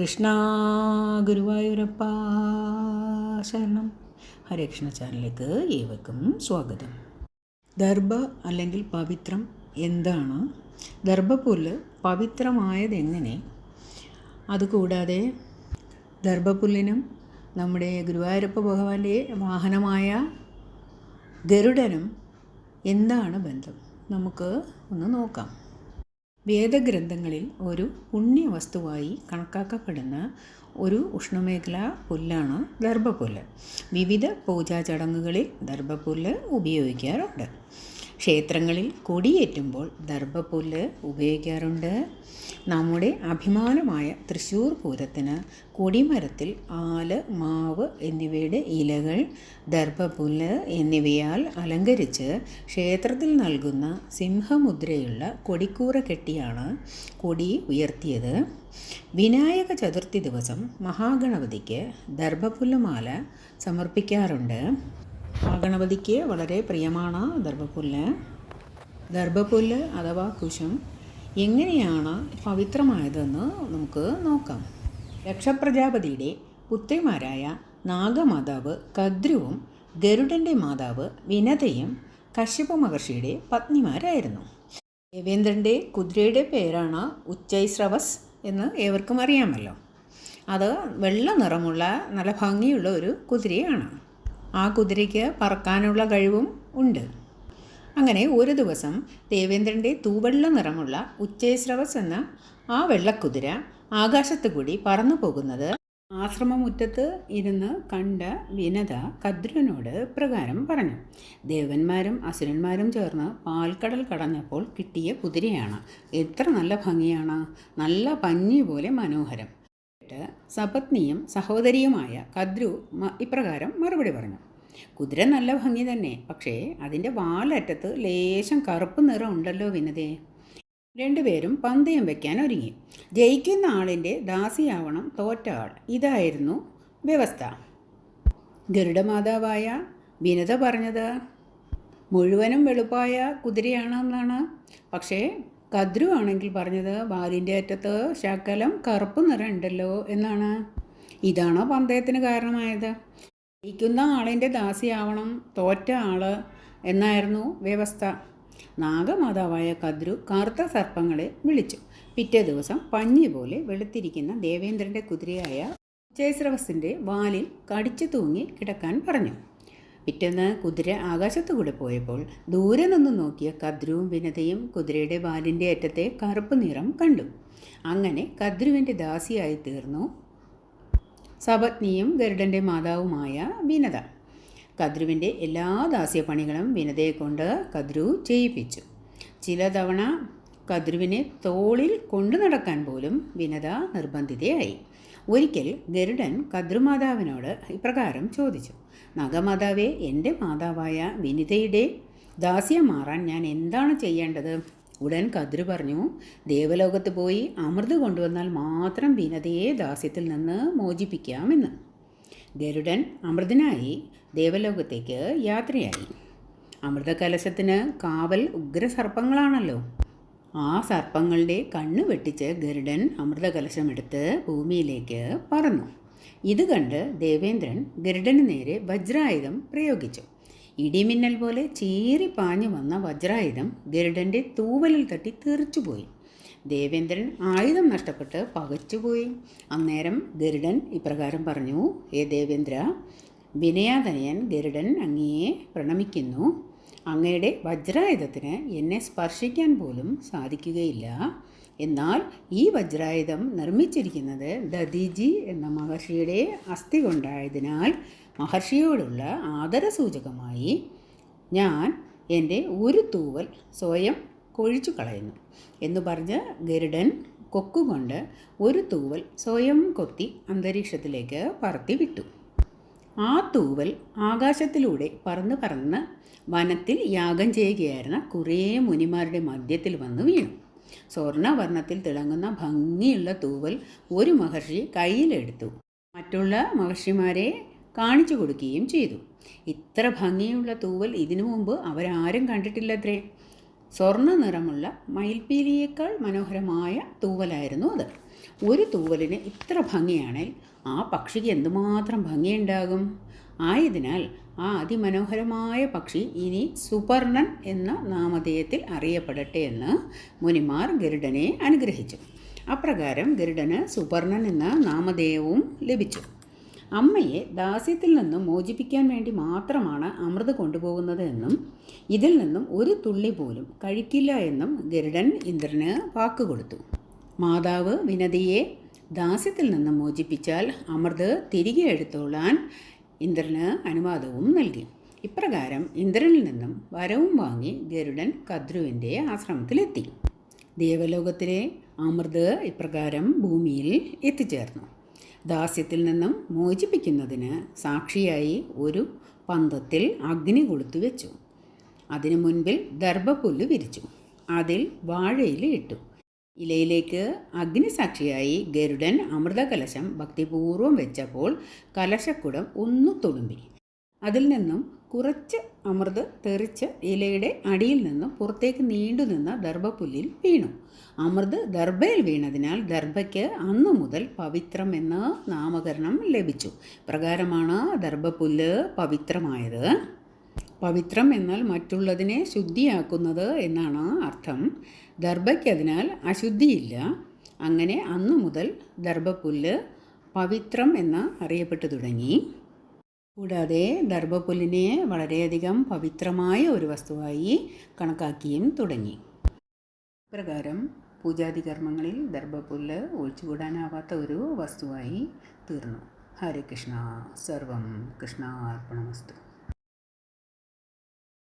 കൃഷ്ണ ഗുരുവായൂരപ്പ ശരണം ഹരകൃഷ്ണ ചാനലിലേക്ക് ഏവർക്കും സ്വാഗതം. ദർഭ അല്ലെങ്കിൽ പവിത്രം എന്താണ്? ദർഭപ്പുല്ല് പവിത്രമായതെങ്ങനെ? അതുകൂടാതെ ദർഭപ്പുല്ലിനും നമ്മുടെ ഗുരുവായൂരപ്പ ഭഗവാന്റെ വാഹനമായ ഗരുഡനും എന്താണ് ബന്ധം? നമുക്ക് ഒന്ന് നോക്കാം. വേദഗ്രന്ഥങ്ങളിൽ ഒരു പുണ്യവസ്തുവായി കണക്കാക്കപ്പെടുന്ന ഒരു ഉഷ്ണമേഖലാ പുല്ലാണ് ദർഭപ്പുല്ല്. വിവിധ പൂജാ ചടങ്ങുകളിൽ ദർഭപ്പുല്ല് ഉപയോഗിക്കാറുണ്ട്. ക്ഷേത്രങ്ങളിൽ കൊടിയേറ്റുമ്പോൾ ദർഭപ്പുല്ല് ഉപയോഗിക്കാറുണ്ട്. നമ്മുടെ അഭിമാനമായ തൃശ്ശൂർ പൂരത്തിന് കൊടിമരത്തിൽ ആൽ മാവ് എന്നിവയുടെ ഇലകൾ ദർഭപ്പുല്ല് എന്നിവയാൽ അലങ്കരിച്ച് ക്ഷേത്രത്തിൽ നൽകുന്ന സിംഹമുദ്രയുള്ള കൊടിക്കൂറ കെട്ടിയാണ് കൊടി ഉയർത്തിയത്. വിനായക ചതുർത്ഥി ദിവസം മഹാഗണപതിക്ക് ദർഭപ്പുല്ലുമാല സമർപ്പിക്കാറുണ്ട്. മഹാഗണപതിക്ക് വളരെ പ്രിയമാണ് ദർഭപുല്ല് ദർഭപുല്ല് അഥവാ കുശം എങ്ങനെയാണ് പവിത്രമായതെന്ന് നമുക്ക് നോക്കാം. രക്ഷപ്രജാപതിയുടെ പുത്രിമാരായ നാഗമാതാവ് കദ്രുവും ഗരുഡന്റെ മാതാവ് വിനതയും കശ്യപ മഹർഷിയുടെ പത്നിമാരായിരുന്നു. ദേവേന്ദ്രന്റെ കുതിരയുടെ പേരാണ് ഉച്ചൈസ്രവസ് എന്ന് ഏവർക്കും അറിയാമല്ലോ. അത് വെള്ള നിറമുള്ള നല്ല ഭംഗിയുള്ള ഒരു കുതിരയാണ്. ആ കുതിരയ്ക്ക് പറക്കാനുള്ള കഴിവും ഉണ്ട്. അങ്ങനെ ഒരു ദിവസം ദേവേന്ദ്രന്റെ തൂവെള്ള നിറമുള്ള ഉച്ചേശ്രവസ് എന്ന ആ വെള്ളക്കുതിര ആകാശത്ത് കൂടി പറന്നു പോകുന്നത് ആശ്രമമുറ്റത്ത് ഇരുന്ന് കണ്ട വിനത കദ്രുവിനോട് പ്രകാരം പറഞ്ഞു. ദേവന്മാരും അസുരന്മാരും ചേർന്ന് പാൽക്കടൽ കടഞ്ഞപ്പോൾ കിട്ടിയ കുതിരയാണ്. എത്ര നല്ല ഭംഗിയാണ്. നല്ല പഞ്ഞി പോലെ മനോഹരം. സപത്നിയും സഹോദരിയുമായ കദ്രു ഇപ്രകാരം മറുപടി പറഞ്ഞു. കുതിര നല്ല ഭംഗി തന്നെ പക്ഷേ അതിന്റെ വാലറ്റത്ത് ലേശം കറുപ്പ് നിറം ഉണ്ടല്ലോ വിനതേ. രണ്ടുപേരും പന്തയം വയ്ക്കാൻ ഒരുങ്ങി. ജയിക്കുന്ന ആളിന്റെ ദാസിയാവണം തോറ്റ ആൾ ഇതായിരുന്നു വ്യവസ്ഥ. ഗരുഡമാതാവായ വിനത പറഞ്ഞത് മുഴുവനും വെളുപ്പായ കുതിരയാണെന്നാണ്. പക്ഷേ കദ്രു ആണെങ്കിൽ പറഞ്ഞത് വാലിന്റെ അറ്റത്ത് ശകലം കറുപ്പ് നിറം ഉണ്ടല്ലോ എന്നാണ്. ഇതാണോ പന്തയത്തിന് കാരണമായത്? ജയിക്കുന്ന ആളിന്റെ ദാസിയാവണം തോറ്റ ആൾ എന്നായിരുന്നു വ്യവസ്ഥ. നാഗമാതാവായ കദ്രു കറുത്ത സർപ്പങ്ങളെ വിളിച്ചു. പിറ്റേ ദിവസം പഞ്ഞി പോലെ വെളുത്തിരിക്കുന്ന ദേവേന്ദ്രന്റെ കുതിരയായ ചേസ്രവസിന്റെ വാലിൽ കടിച്ചു തൂങ്ങി കിടക്കാൻ പറഞ്ഞു. പിറ്റേന്ന് കുതിര ആകാശത്തു കൂടെ പോയപ്പോൾ ദൂരെ നിന്ന് നോക്കിയ കദ്രുവും വിനതയും കുതിരയുടെ വാലിന്റെ അറ്റത്തെ കറുപ്പ് നിറം കണ്ടു. അങ്ങനെ കദ്രുവിന്റെ ദാസിയായി തീർന്നു സപത്നിയും ഗരുഡന്റെ മാതാവുമായ വിനത. കദ്രുവിന്റെ എല്ലാ ദാസ്യപ്പണികളും വിനതയെ കൊണ്ട് കദ്രു ചെയ്യിപ്പിച്ചു. ചില തവണ കദ്രുവിനെ തോളിൽ കൊണ്ടു നടക്കാൻ പോലും വിനത നിർബന്ധിതയായി. ഒരിക്കൽ ഗരുഡൻ കദ്രുമാതാവിനോട് ഇപ്രകാരം ചോദിച്ചു നഗമാതാവെ എന്റെ മാതാവായ വിനിതയുടെ ദാസ്യം മാറാൻ ഞാൻ എന്താണ് ചെയ്യേണ്ടത്? ഉടൻ കദ്രു പറഞ്ഞു ദേവലോകത്ത് പോയി അമൃത് കൊണ്ടുവന്നാൽ മാത്രം വിനതയെ ദാസ്യത്തിൽ നിന്ന് മോചിപ്പിക്കാമെന്ന്. ഗരുഡൻ അമൃതനായി ദേവലോകത്തേക്ക് യാത്രയായി. അമൃതകലശത്തിന് കാവൽ ഉഗ്രസർപ്പങ്ങളാണല്ലോ. ആ സർപ്പങ്ങളുടെ കണ്ണ് വെട്ടിച്ച് ഗരുഡൻ അമൃതകലശമെടുത്ത് ഭൂമിയിലേക്ക് പറന്നു. ഇത് കണ്ട് ദേവേന്ദ്രൻ ഗരുഡന് നേരെ വജ്രായുധം പ്രയോഗിച്ചു. ഇടിമിന്നൽ പോലെ ചീറി പാഞ്ഞു വന്ന വജ്രായുധം ഗരുഡന്റെ തൂവലിൽ തട്ടി തെറിച്ചുപോയി. ദേവേന്ദ്രൻ ആയുധം നഷ്ടപ്പെട്ട് പകച്ചുപോയി. അന്നേരം ഗരുഡൻ ഇപ്രകാരം പറഞ്ഞു ഏ ദേവേന്ദ്ര വിനയാതനയൻ ഗരുഡൻ അങ്ങയെ പ്രണമിക്കുന്നു. അങ്ങയുടെ വജ്രായുധത്തിന് എന്നെ സ്പർശിക്കാൻ പോലും സാധിക്കുകയില്ല. എന്നാൽ ഈ വജ്രായുധം നിർമ്മിച്ചിരിക്കുന്നത് ദദീജി എന്ന മഹർഷിയുടെ അസ്ഥി കൊണ്ടായതിനാൽ മഹർഷിയോടുള്ള ആദരസൂചകമായി ഞാൻ എന്റെ ഒരു തൂവൽ സ്വയം കൊഴിച്ചു കളയുന്നു എന്ന് പറഞ്ഞ് ഗരുഡൻ കൊക്കുകൊണ്ട് ഒരു തൂവൽ സ്വയം കൊത്തി അന്തരീക്ഷത്തിലേക്ക് പറത്തി വിട്ടു ആ തൂവൽ ആകാശത്തിലൂടെ പറന്ന് പറന്ന് വനത്തിൽ യാഗം ചെയ്യുകയായിരുന്ന കുറേ മുനിമാരുടെ മധ്യത്തിൽ വന്ന് വീണു. സ്വർണവർണത്തിൽ തിളങ്ങുന്ന ഭംഗിയുള്ള തൂവൽ ഒരു മഹർഷി കയ്യിലെടുത്തു. മറ്റുള്ള മഹർഷിമാരെ കാണിച്ചു കൊടുക്കുകയും ചെയ്തു. ഇത്ര ഭംഗിയുള്ള തൂവൽ ഇതിനു മുമ്പ് അവരാരും കണ്ടിട്ടില്ലത്രേ. സ്വർണ നിറമുള്ള മയിൽപ്പീലിയേക്കാൾ മനോഹരമായ തൂവലായിരുന്നു അത്. ഒരു തൂവലിന് ഇത്ര ഭംഗിയാണെങ്കിൽ ആ പക്ഷിക്ക് എന്തുമാത്രം ഭംഗിയുണ്ടാകും? ആയതിനാൽ ആ അതിമനോഹരമായ പക്ഷി ഇനി സുപർണൻ എന്ന നാമധേയത്തിൽ അറിയപ്പെടട്ടെ എന്ന് മുനിമാർ ഗരുഡനെ അനുഗ്രഹിച്ചു. അപ്രകാരം ഗരുഡന് സുപർണൻ എന്ന നാമധേയവും ലഭിച്ചു. അമ്മയെ ദാസ്യത്തിൽ നിന്നും മോചിപ്പിക്കാൻ വേണ്ടി മാത്രമാണ് അമൃത് കൊണ്ടുപോകുന്നത് എന്നും ഇതിൽ നിന്നും ഒരു തുള്ളി പോലും കഴിക്കില്ല എന്നും ഗരുഡൻ ഇന്ദ്രന് വാക്കുകൊടുത്തു മാതാവ് വിനതിയെ ദാസ്യത്തിൽ നിന്നും മോചിപ്പിച്ചാൽ അമൃത് തിരികെ എടുത്തോളാൻ ഇന്ദ്രന് അനുവാദവും നൽകി. ഇപ്രകാരം ഇന്ദ്രനിൽ നിന്നും വരവും വാങ്ങി ഗരുഡൻ കദ്രുവിന്റെ ആശ്രമത്തിലെത്തി. ദേവലോകത്തിലെ അമൃത് ഇപ്രകാരം ഭൂമിയിൽ എത്തിച്ചേർന്നു. ദാസ്യത്തിൽ നിന്നും മോചിപ്പിക്കുന്നതിന് സാക്ഷിയായി ഒരു പന്തത്തിൽ അഗ്നി കൊളുത്തു വെച്ചു. അതിനു മുൻപിൽ ദർഭപ്പുല്ല് വിരിച്ചു. അതിൽ വാഴയില ഇട്ടു. ഇലയിലേക്ക് അഗ്നിസാക്ഷിയായി ഗരുഡൻ അമൃതകലശം ഭക്തിപൂർവം വെച്ചപ്പോൾ കലശക്കുടം ഒന്നു തുളുമ്പി. അതിൽ നിന്നും കുറച്ച് അമൃത് തെറിച്ച് ഇലയുടെ അടിയിൽ നിന്നും പുറത്തേക്ക് നീണ്ടുനിന്ന ദർഭപ്പുല്ലിൽ വീണു. അമൃത് ദർഭയിൽ വീണതിനാൽ ദർഭയ്ക്ക് അന്നു മുതൽ പവിത്രം എന്ന നാമകരണം ലഭിച്ചു. പ്രകാരമാണ് ദർഭപുല്ല് പവിത്രമായത്. പവിത്രം എന്നാൽ മറ്റുള്ളതിനെ ശുദ്ധിയാക്കുന്നത് എന്നാണ് അർത്ഥം. ദർഭയ്ക്കതിനാൽ അശുദ്ധിയില്ല. അങ്ങനെ അന്നു മുതൽ ദർഭപുല്ല് പവിത്രം എന്ന് അറിയപ്പെട്ടു തുടങ്ങി. കൂടാതെ ദർഭപ്പുല്ലിനെ വളരെയധികം പവിത്രമായ ഒരു വസ്തുവായി കണക്കാക്കിയും തുടങ്ങി. പ്രകാരം പൂജാതി കർമ്മങ്ങളിൽ ദർഭപ്പുല്ല് ഒഴിച്ചുകൂടാനാവാത്ത ഒരു വസ്തുവായി തീർന്നു. ഹരേ കൃഷ്ണ. സർവം കൃഷ്ണാർപ്പണമസ്തു.